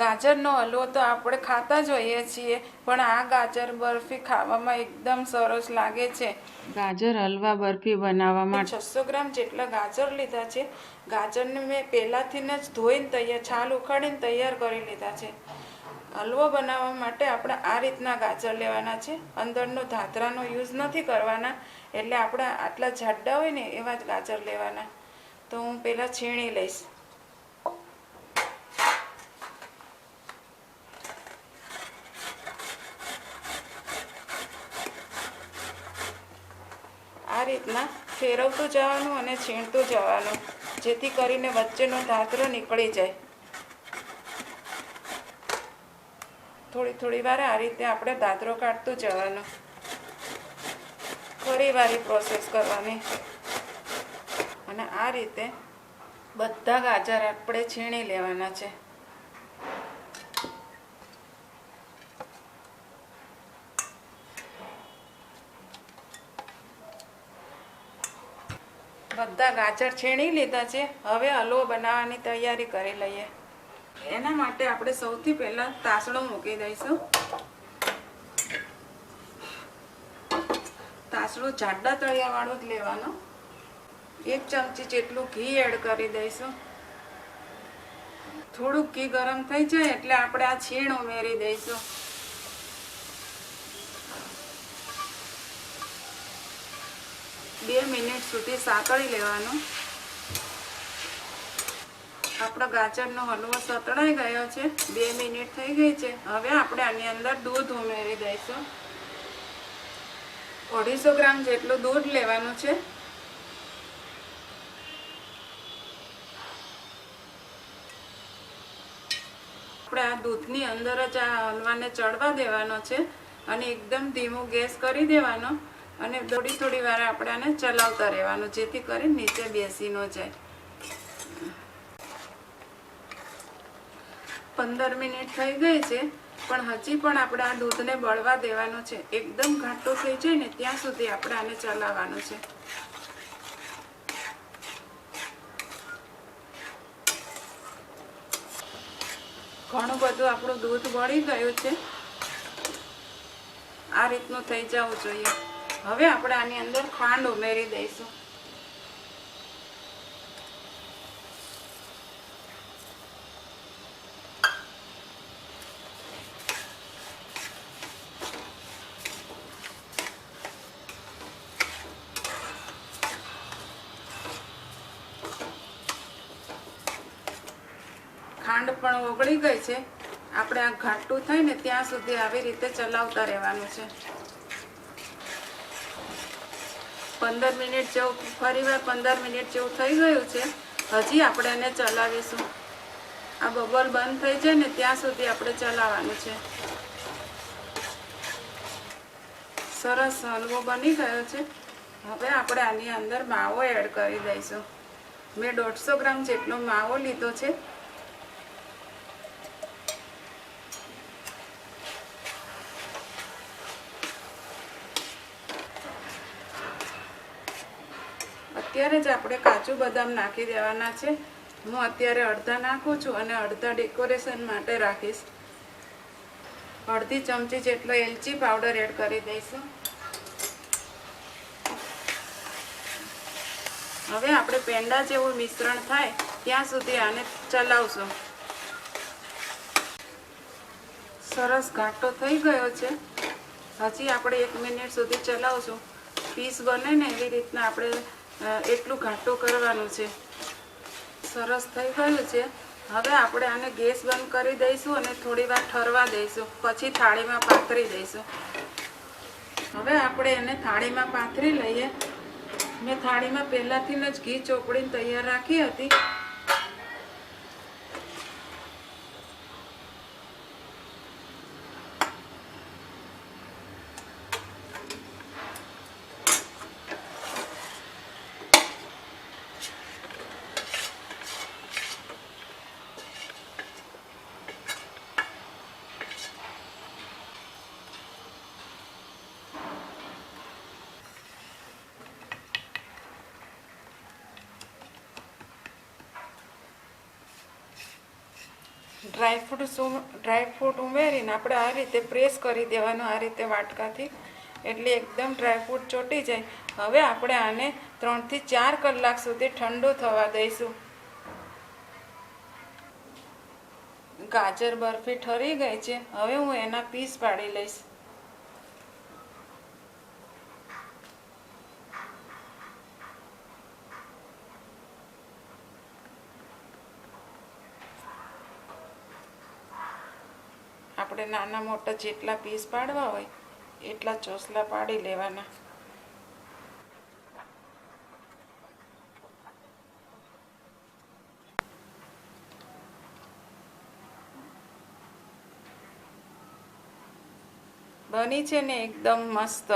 ગાજરનો હલવો તો આપણે ખાતા જ હોઈએ છીએ પણ આ ગાજર બરફી ખાવામાં એકદમ સરસ લાગે છે. ગાજર હલવા બરફી બનાવવા માટે. છસો ગ્રામ જેટલા ગાજર લીધા છે. ગાજરને મેં પહેલાંથી જ ધોઈને તૈયાર છાલ ઉખાડીને તૈયાર કરી લીધા છે. હલવો બનાવવા માટે આપણે આ રીતના ગાજર લેવાના છે. અંદરનો ધાતરાનો યુઝ નથી કરવાના એટલે આપણે આટલા જાડા હોય ને એવા જ ગાજર લેવાના. તો હું પહેલાં છીણી લઈશ. રીતના ફેરવતું જવાનું અને છીણતું જવાનું, જેથી કરીને વચ્ચેનો ધાતરો નીકળી જાય. થોડી થોડી વાર આ રીતે આપણે દાદરો કાઢતું જવાનું. ફરી વારી પ્રોસેસ કરવાની. અને આ રીતે બધા ગાજર આપણે છીણી લેવાના છે. બધા ગાજર છીણી લીધા છે. હવે હલવો બનાવવાની તૈયારી કરી લઈએ. એના માટે આપણે સૌથી પહેલાં તાસણો મૂકી દઈશું. તાસણો જાડા તળિયાવાળો જ લેવાનો. એક ચમચી જેટલું ઘી એડ કરી દઈશું. થોડુંક ઘી ગરમ થઈ જાય એટલે આપણે આ છીણ ઉમેરી દઈશું. બે મિનિટ સુધી સાંકળી લેવાનું. આપણો ગાજરનો હલવો સતળાઈ ગયો છે. બે મિનિટ થઈ ગઈ છે. હવે આપણે આની અંદર દૂધ ઉમેરી દઈશું. અઢીસો ગ્રામ જેટલું દૂધ લેવાનું છે. આપણે આ દૂધની અંદર જ આ હલવાને ચડવા દેવાનો છે અને એકદમ ધીમો ગેસ કરી દેવાનો. અને થોડી થોડી વાર આપણે આને ચલાવતા રહેવાનું, જેથી કરી નીચે બેસી ન જાય. પંદર મિનિટ થઈ ગઈ છે, પણ હજી પણ આપણે આ દૂધને બળવા દેવાનું છે. એકદમ ઘાટો થઈ જાય ને, ત્યાં સુધી આપણે આને ચલાવવાનું છે. ઘણું બધું આપણું દૂધ બળી ગયું છે. આ રીતનું થઈ જવું જોઈએ. હવે આપણે આની અંદર ખાંડ ઉમેરી દઈશું. ખાંડ પણ ઓગળી ગઈ છે. આપણે આ ઘાટું થાય ને ત્યાં સુધી આવી રીતે ચલાવતા રહેવાનું છે. પંદર મિનિટ જેવું ફરી વાર પંદર મિનિટ જેવું થઈ ગયું છે. હજી આપણે એને ચલાવીશું. આ બબલ બંધ થઈ જાય ને ત્યાં સુધી આપણે ચલાવવાનું છે. સરસ હલવો બની ગયો છે. હવે આપણે આની અંદર માવો એડ કરી દઈશું. મેં દોઢસો ગ્રામ જેટલો માવો લીધો છે. અત્યારે જ આપણે કાચું બદામ નાખી દેવાના છે. હું અત્યારે અડધા નાખું છું અને અડધા ડેકોરેશન માટે રાખીશ. અડધી ચમચી જેટલો એલચી પાવડર એડ કરી દઈશું. હવે આપણે પેંડા જેવું મિશ્રણ થાય ત્યાં સુધી આને ચલાવશું. સરસ ઘાટો થઈ ગયો છે. હજી આપણે એક મિનિટ સુધી ચલાવશું. પીસ બને ને એવી રીતના આપણે એટલું ઘાટું કરવાનું છે. સરસ થઈ ગયું છે. હવે આપણે આને ગેસ બંધ કરી દઈશું અને થોડી વાર ઠરવા દઈશું. પછી થાળીમાં પાથરી દઈશું. હવે આપણે એને થાળીમાં પાથરી લઈએ. મેં થાળીમાં પહેલાંથી જ ઘી ચોપડીને તૈયાર રાખી હતી. ડ્રાયફ્રૂટ શું ડ્રાયફ્રૂટ ઉમેરીને આપણે આ રીતે પ્રેસ કરી દેવાનું, આ રીતે વાટકાથી. એટલે એકદમ ડ્રાયફ્રૂટ ચોટી જાય. હવે આપણે આને ત્રણથી ચાર કલાક સુધી ઠંડુ થવા દઈશું. ગાજર બરફી ઠરી ગઈ છે. હવે હું એના પીસ પાડી લઈશ. આપણે નાના મોટા જેટલા પીસ પાડવા હોય, એટલા ચોસલા પાડી લેવાના. બની છે ને એકદમ મસ્ત.